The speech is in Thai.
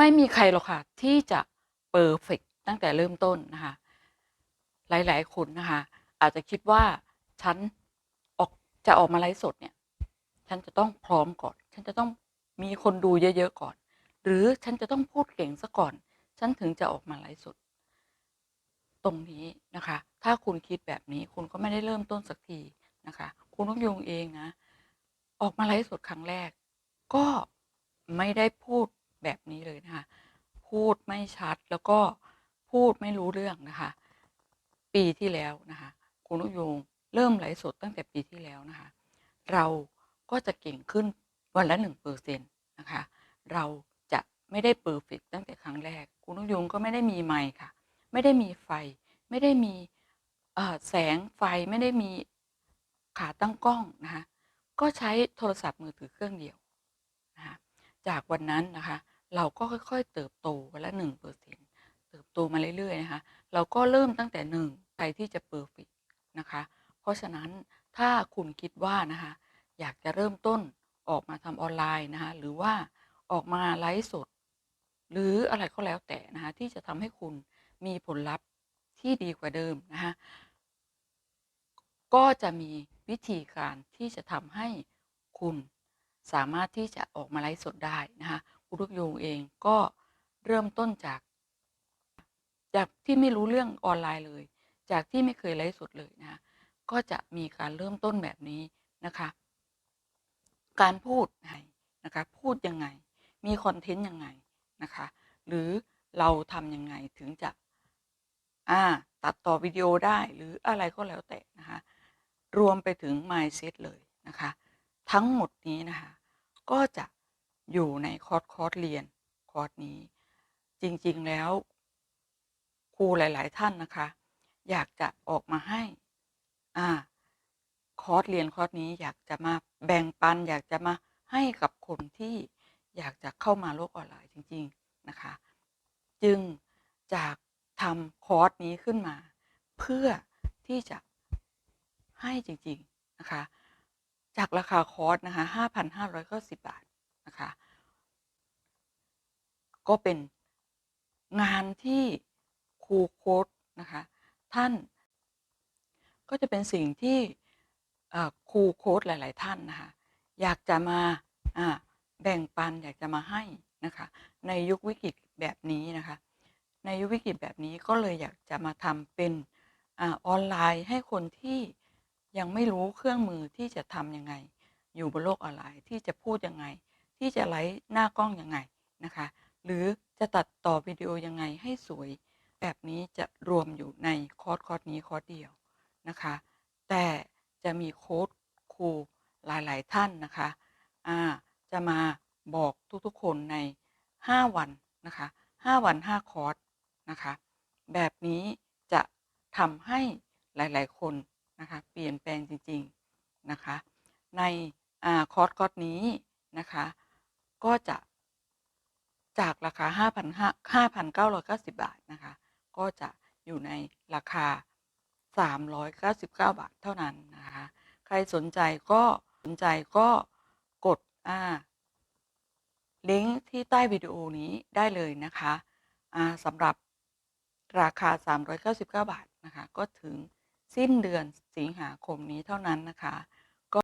ไม่มีใครหรอกค่ะ ที่จะเพอร์เฟกตั้งแต่เริ่มต้นนะคะ หลาย ๆ คนนะคะ อาจจะคิดว่าฉันออกจะออกมาไลฟ์สดเนี่ย ฉันจะต้องพร้อมก่อน ฉันจะต้องมีคนดูเยอะ ๆ ก่อน หรือฉันจะต้องพูดเก่งซะก่อน ฉันถึงจะออกมาไลฟ์สด ตรงนี้นะคะ ถ้าคุณคิดแบบนี้คุณก็ไม่ได้เริ่มต้นสักทีนะคะ คุณต้องยงเองนะ ออกมาไลฟ์สดครั้งแรก ก็ไม่ได้พูด แบบนี้เลยนะคะ พูดไม่ชัดแล้วก็พูดไม่รู้เรื่องนะคะ ปีที่แล้วนะคะคุณนุยงเริ่มไลฟ์สดตั้งแต่ปีที่แล้วนะคะ เราก็จะเก่งขึ้นวันละหนึ่งเปอร์เซ็นต์นะคะ เราจะไม่ได้เปอร์เฟกตั้งแต่ครั้งแรก คุณนุยงก็ไม่ได้มีไมค์ค่ะ ไม่ได้มีไฟ ไม่ได้มีแสงไฟไม่ได้มีขาตั้งกล้องนะคะ ก็ใช้โทรศัพท์มือถือเครื่องเดียวนะคะจากวันนั้นนะคะ เราก็ค่อยๆ เติบโตวันละหนึ่งเปอร์เซ็นเติบโตมาเรื่อยๆนะคะเราก็เริ่มตั้งแต่หนึ่งใครที่จะเปอร์เฟกนะคะ เพราะฉะนั้นถ้าคุณคิดว่านะคะอยากจะเริ่มต้นออกมาทำออนไลน์นะคะหรือว่าออกมาไลฟ์สด หรืออะไรก็แล้วแต่นะคะที่จะทำให้คุณมีผลลัพธ์ที่ดีกว่าเดิมนะคะก็จะมีวิธีการที่จะทำให้คุณสามารถที่จะออกมาไลฟ์สดได้นะคะ คุณลูกโยงเองก็เริ่มต้นจาก จากที่ไม่รู้เรื่องออนไลน์เลย จากที่ไม่เคยไลฟ์สดเลยนะคะก็จะมีการเริ่มต้นแบบนี้นะคะ การพูดไงนะคะพูดยังไง มีคอนเทนต์ยังไงนะคะหรือเราทำยังไงถึงจะอ่าตัดต่อวิดีโอได้หรืออะไรก็แล้วแต่นะคะรวมไปถึง mindset เลยนะคะ ทั้งหมดนี้นะคะ ก็จะ อยู่ในคอร์สคอร์สเรียนคอร์สนี้ จริงๆแล้ว ครูหลาย ๆ ท่านนะคะ อยากจะออกมาให้ อ่า คอร์สเรียนคอร์สนี้อยากจะมาแบ่งปัน อยากจะมาให้กับคนที่อยากจะเข้ามาโลกออนไลน์จริง ๆ นะคะ จึงจากทำคอร์สนี้ขึ้นมา เพื่อที่จะให้จริง ๆ นะคะ จากราคาคอร์สนะคะ 5,590 บาทนะคะ ก็เป็นงานที่ครูโค้ดนะคะท่านก็จะเป็นสิ่งที่ครูโค้ดหลาย ๆ ท่านนะคะอยากจะมาแบ่งปันอยากจะมาให้นะคะในยุควิกฤตแบบนี้นะคะในยุควิกฤตแบบนี้ก็เลยอยากจะมาทำเป็นอออนไลน์ให้คนที่ยังไม่รู้เครื่องมือที่จะทำยังไง อยู่บนโลกออนไลน์ที่จะพูดยังไง ที่จะไลฟ์หน้ากล้องยังไงนะคะ หรือจะตัดต่อวิดีโอยังไงให้สวย แบบนี้จะรวมอยู่ในคอร์สคอร์สนี้คอร์สเดียวนะคะ แต่จะมีโค้ดครูหลายๆท่านนะคะอ่าจะมาบอกทุกๆคนใน 5 วันนะคะ 5 วัน 5 คอร์สนะคะ แบบนี้จะทำให้หลายๆคนนะคะเปลี่ยนแปลงจริงๆนะคะ ในอคอร์สคอร์สนี้นะคะ ก็จะ จากราคา 5,990 บาทนะคะ ก็จะอยู่ในราคา 399 บาทเท่านั้นนะคะ ใครสนใจก็สนใจก็กดอ่าลิงก์ที่ใต้วิดีโอนี้ได้เลยนะคะอ่าสำหรับราคา 399 บาทนะคะ ก็ถึงสิ้นเดือนสิงหาคมนี้เท่านั้นนะคะ